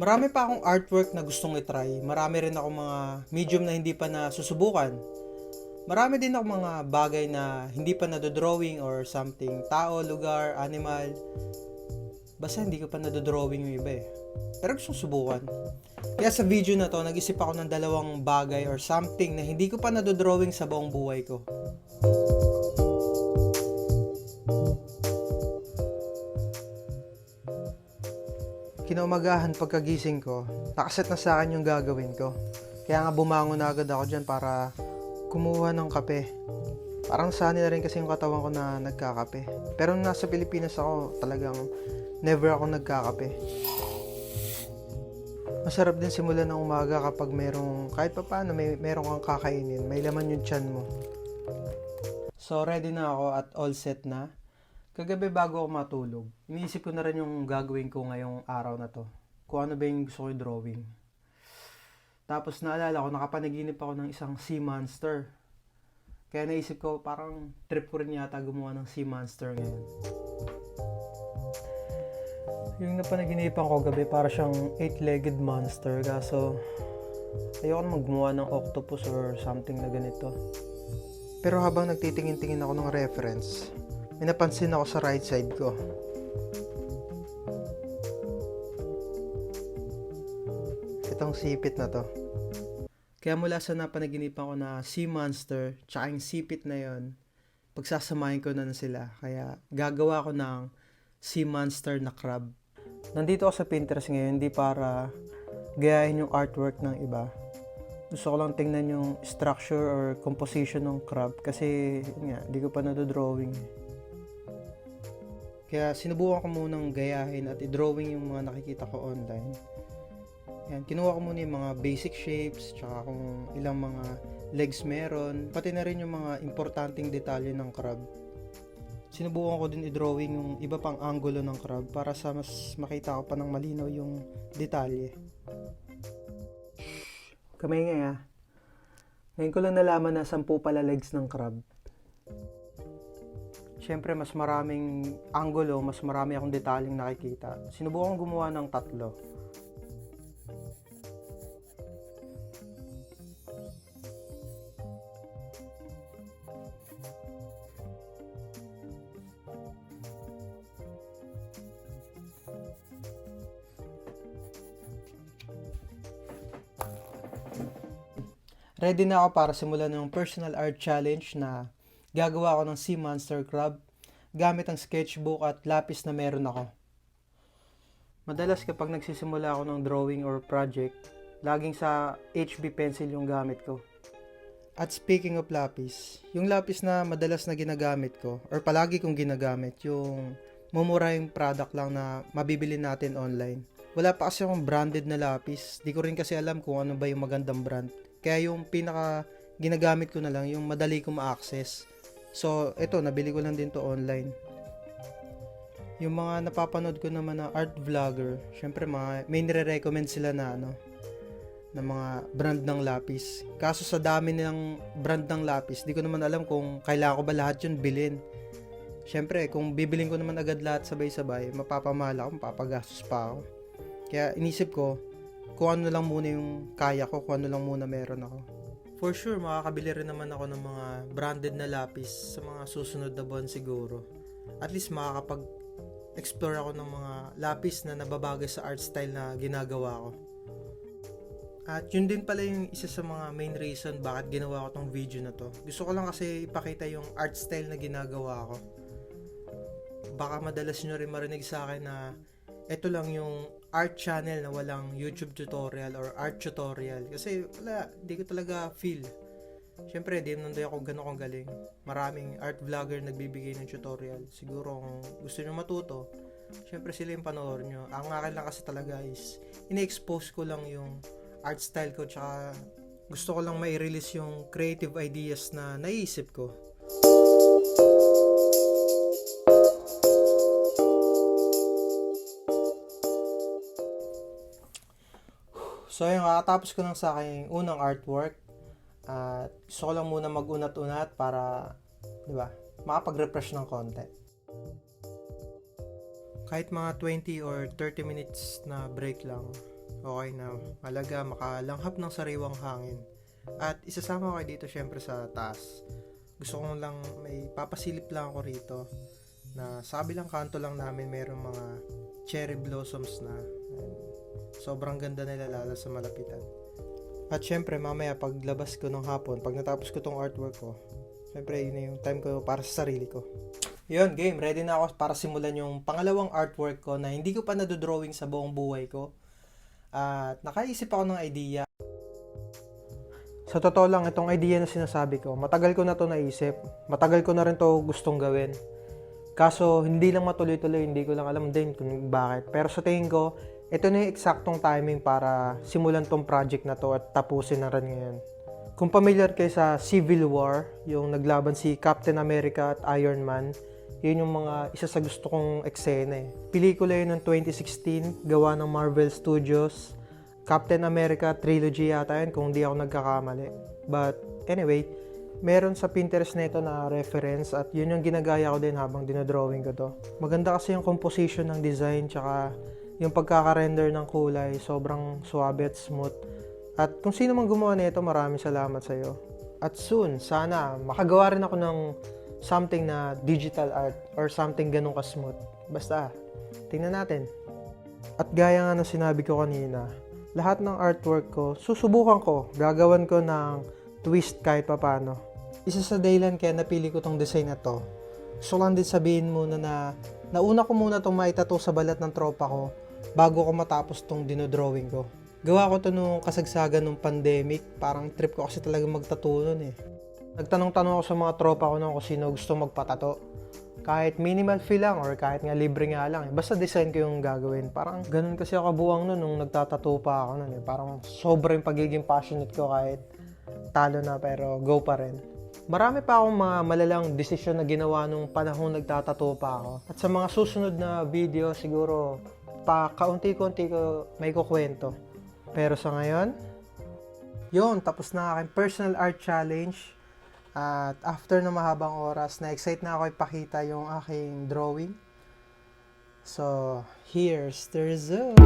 Marami pa akong artwork na gustong itry. Marami rin ako mga medium na hindi pa nasusubukan. Marami din ako mga bagay na hindi pa nadodrawing or something. Tao, lugar, animal. Basta hindi ko pa nadodrawing yung iba eh. Pero gusto subukan. Kaya sa video na to, nag-isip ako ng dalawang bagay or something na hindi ko pa nadodrawing sa buong buhay ko. Kinaumagahan pagkagising ko, nakaset na sa akin yung gagawin ko. Kaya nga bumangon na agad ako dyan para kumuha ng kape. Parang sanay na rin kasi yung katawan ko na nagkakape. Pero nung nasa Pilipinas ako, talagang never ako nagkakape. Masarap din simulan ng umaga kapag merong, kahit pa paano, may, merong kang kakainin. May laman yung tiyan mo. So, ready na ako at all set na. Kagabi bago ako matulog, iniisip ko na rin yung gagawin ko ngayong araw na to. Kung ano ba yung gusto ko drawing. Tapos naalala ko, nakapanaginip ako ng isang sea monster. Kaya naisip ko, parang trip ko rin yata gumawa ng sea monster ngayon. Yung napanaginipan ko gabi, para siyang eight-legged monster. Kaso, ayoko na ng octopus or something na ganito. Pero habang nagtitingin-tingin ako ng reference, may napansin ako sa right side ko. Itong sipit na to. Kaya mula sa napanaginipan ko na sea monster, tsaka yung sipit na yon, pagsasamahin ko na, na sila. Kaya gagawa ko ng sea monster na crab. Nandito ako sa Pinterest ngayon, hindi para gayahin yung artwork ng iba. Gusto ko lang tingnan yung structure or composition ng crab kasi nga, di ko pa nadodrawing. Kaya sinubukan ko munang gayahin at i-drawing yung mga nakikita ko online. Yan, kinuha ko muna yung mga basic shapes, tsaka kung ilang mga legs meron, pati na rin yung mga importanteng detalye ng crab. Sinubukan ko din i-drawing yung iba pang angulo ng crab para sa mas makita ko pa ng malinaw yung detalye. Kamay nga ah. Ngayon ko lang nalaman na sampu pala legs ng crab. Siyempre, mas maraming angulo, mas marami akong detalyeng nakikita. Sinubukan gumawa ng tatlo. Ready na ako para simulan ng personal art challenge na gagawa ako ng sea monster crab gamit ang sketchbook at lapis na meron ako. Madalas kapag nagsisimula ako ng drawing or project, laging sa HB pencil yung gamit ko. At speaking of lapis, yung lapis na madalas na ginagamit ko or palagi kong ginagamit, yung mumurahing product lang na mabibili natin online. Wala pa kasi akong branded na lapis. Di ko rin kasi alam kung ano ba yung magandang brand. Kaya yung pinaka ginagamit ko na lang yung madali ko ma-access. So, eto, nabili ko lang din to online. Yung mga napapanood ko naman na art vlogger, syempre mga, may nire-recommend sila na ano, na mga brand ng lapis. Kaso sa dami nilang brand ng lapis, di ko naman alam kung kailangan ko ba lahat yun bilhin. Syempre, kung bibilin ko naman agad lahat sabay-sabay, mapapamahal ako, mapapagastos pa ako. Kaya inisip ko, kung ano lang muna yung kaya ko, kung ano lang muna meron ako. For sure, makakabili rin naman ako ng mga branded na lapis sa mga susunod na buwan siguro. At least makakapag-explore ako ng mga lapis na nababagay sa art style na ginagawa ko. At yun din pala yung isa sa mga main reason bakit ginawa ko tong video na to. Gusto ko lang kasi ipakita yung art style na ginagawa ko. Baka madalas nyo rin marinig sa akin na ito lang yung art channel na walang YouTube tutorial or art tutorial. Kasi wala, di ko talaga feel. Siyempre, di naman ako gano'n kong galing. Maraming art vlogger nagbibigay ng tutorial. Siguro kung gusto nyo matuto, siyempre sila yung panoorin nyo. Ang akin lang kasi talaga is, ini-expose ko lang yung art style ko tsaka gusto ko lang mai-release yung creative ideas na naisip ko. So ayun, kakatapos ko lang sa aking unang artwork. At gusto ko lang muna mag-unat-unat para, di ba, makapag-refresh ng konti. Kahit mga 20 or 30 minutes na break lang, Okay na, malaga makalanghap ng sariwang hangin. At isasama ko kayo dito syempre sa taas. Gusto ko lang, may papasilip lang ako rito na sa kabilang kanto lang namin mayroong mga cherry blossoms na. Sobrang ganda nila lalo sa malapitan. At syempre mamaya paglabas ko ng hapon, pag natapos ko tong artwork ko, syempre yun na yung time ko para sa sarili ko. Yun, game. Ready na ako para simulan yung pangalawang artwork ko na hindi ko pa nadodrawing sa buong buhay ko. At nakaisip ako ng idea. Sa totoo lang, itong idea na sinasabi ko, matagal ko na to naisip. Matagal ko na rin to gustong gawin. Kaso, hindi lang matuloy-tuloy, hindi ko lang alam din kung bakit. Pero sa tingin ko, ito na yung eksaktong timing para simulan tong project na to at tapusin na rin ngayon. Kung familiar kayo sa Civil War, yung naglaban si Captain America at Iron Man, yun yung mga isa sa gusto kong eksena eh. Pelikula yun ng 2016, gawa ng Marvel Studios. Captain America trilogy yata yun kung di ako nagkakamali. But anyway, meron sa Pinterest na ito na reference at yun yung ginagaya ko din habang dinodrawing ko to. Maganda kasi yung composition ng design tsaka yung pagkaka-render ng kulay, sobrang suabe at smooth. At kung sino man gumawa nito, maraming salamat sa iyo. At soon, sana makagawa rin ako ng something na digital art or something ganun ka-smooth. Basta, tingnan natin. At gaya nga ng sinabi ko kanina, lahat ng artwork ko, susubukan ko, gagawan ko ng twist kahit papano. Isa sa dahilan kaya napili ko tong design na to, gusto lang din sabihin muna na nauna ko muna tong maitato sa balat ng tropa ko bago ko matapos tong dinodrawing ko. Gawa ko to nung kasagsagan ng pandemic, parang trip ko kasi talaga magtattoo nun eh. Nagtanong-tanong ako sa mga tropa ko nung kung sino gusto magpatato. Kahit minimal fee lang or kahit nga libre nga lang. eh. Basta design ko yung gagawin. Parang ganun kasi ako kabuang nun nung nagtatato pa ako nun eh. Parang sobrang pagiging passionate ko kahit talo na pero go pa rin. Marami pa akong mga malalang desisyon na ginawa nung panahon nagtatato pa ako. At sa mga susunod na video siguro pa kaunti-kunti ko may kukwento. Pero sa ngayon, yun, tapos na aking personal art challenge. At after na mahabang oras, na-excite na ako ipakita yung aking drawing. So, here's the result.